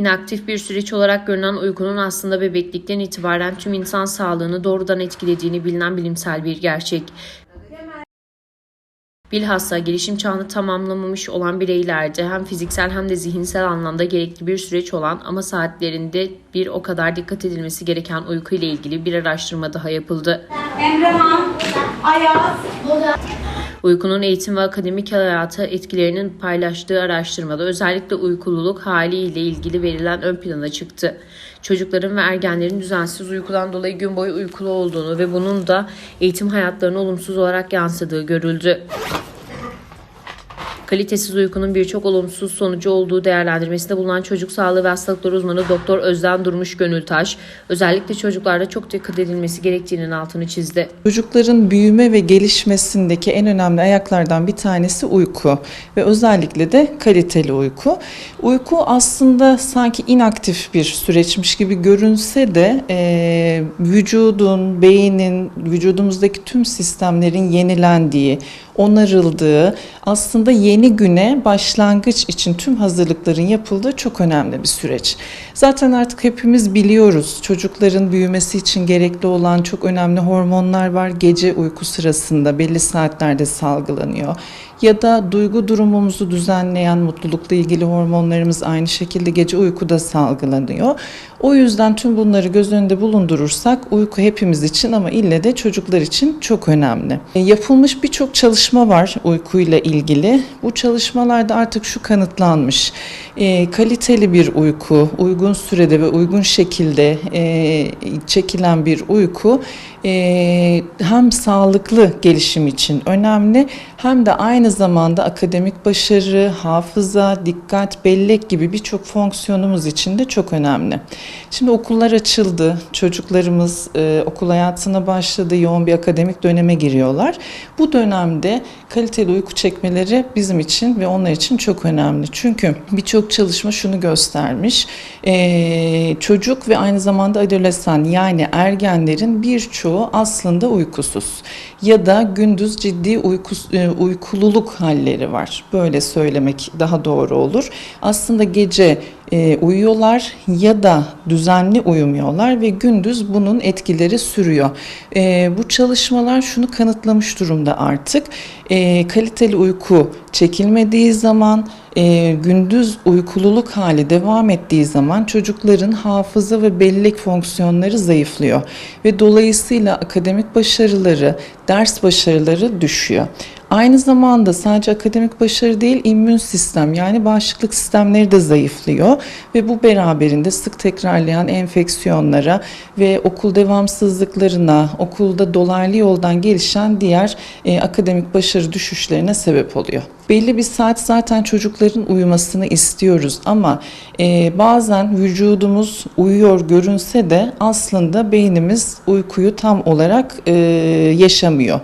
İnaktif bir süreç olarak görünen uykunun aslında bebeklikten itibaren tüm insan sağlığını doğrudan etkilediğini bilinen bilimsel bir gerçek. Bilhassa gelişim çağını tamamlamamış olan bireylerde hem fiziksel hem de zihinsel anlamda gerekli bir süreç olan ama saatlerinde bir o kadar dikkat edilmesi gereken uyku ile ilgili bir araştırma daha yapıldı. Emrehan, Ayaz, Uykunun eğitim ve akademik hayata etkilerinin paylaştığı araştırmada özellikle uykululuk hali ile ilgili verilen ön plana çıktı. Çocukların ve ergenlerin düzensiz uykudan dolayı gün boyu uykulu olduğunu ve bunun da eğitim hayatlarına olumsuz olarak yansıdığı görüldü. Kalitesiz uykunun birçok olumsuz sonucu olduğu değerlendirmesinde bulunan çocuk sağlığı ve hastalıkları uzmanı Doktor Özden Durmuş Gönültaş, özellikle çocuklarda çok dikkat edilmesi gerektiğinin altını çizdi. Çocukların büyüme ve gelişmesindeki en önemli ayaklardan bir tanesi uyku ve özellikle de kaliteli uyku. Uyku aslında sanki inaktif bir süreçmiş gibi görünse de e, vücudun, beynin, vücudumuzdaki tüm sistemlerin yenilendiği, onarıldığı, aslında yeni güne başlangıç için tüm hazırlıkların yapıldığı çok önemli bir süreç. Zaten artık hepimiz biliyoruz çocukların büyümesi için gerekli olan çok önemli hormonlar var. Gece uyku sırasında belli saatlerde salgılanıyor. Ya da duygu durumumuzu düzenleyen mutlulukla ilgili hormonlarımız aynı şekilde gece uykuda salgılanıyor. O yüzden tüm bunları göz önünde bulundurursak uyku hepimiz için ama ille de çocuklar için çok önemli. E, Yapılmış birçok çalışma var uykuyla ilgili. Bu çalışmalarda artık şu kanıtlanmış. E, kaliteli bir uyku, uygun sürede ve uygun şekilde e, çekilen bir uyku e, hem sağlıklı gelişim için önemli hem de aynı zamanda akademik başarı, hafıza, dikkat, bellek gibi birçok fonksiyonumuz için de çok önemli. Şimdi okullar açıldı, çocuklarımız e, okul hayatına başladı, yoğun bir akademik döneme giriyorlar. Bu dönemde kaliteli uyku çekmeleri bizim için ve onlar için çok önemli. Çünkü birçok çalışma şunu göstermiş, e, çocuk ve aynı zamanda adolesan yani ergenlerin birçoğu aslında uykusuz ya da gündüz ciddi uykus, e, uykululuk halleri var. Böyle söylemek daha doğru olur. Aslında gece e, uyuyorlar ya da düzenli uyumuyorlar ve gündüz bunun etkileri sürüyor. E, bu çalışmalar şunu kanıtlamış durumda artık. E, kaliteli uyku çekilmediği zaman e, gündüz uykululuk hali devam ettiği zaman çocukların hafıza ve bellek fonksiyonları zayıflıyor ve dolayısıyla akademik başarıları, ders başarıları düşüyor. Aynı zamanda sadece akademik başarı değil, immün sistem yani bağışıklık sistemleri de zayıflıyor ve bu beraberinde sık tekrarlayan enfeksiyonlara ve okul devamsızlıklarına, okulda dolaylı yoldan gelişen diğer e, akademik başarı düşüşlerine sebep oluyor. Belli bir saat zaten çocukların uyumasını istiyoruz ama e, bazen vücudumuz uyuyor görünse de aslında beynimiz uykuyu tam olarak e, yaşamıyor.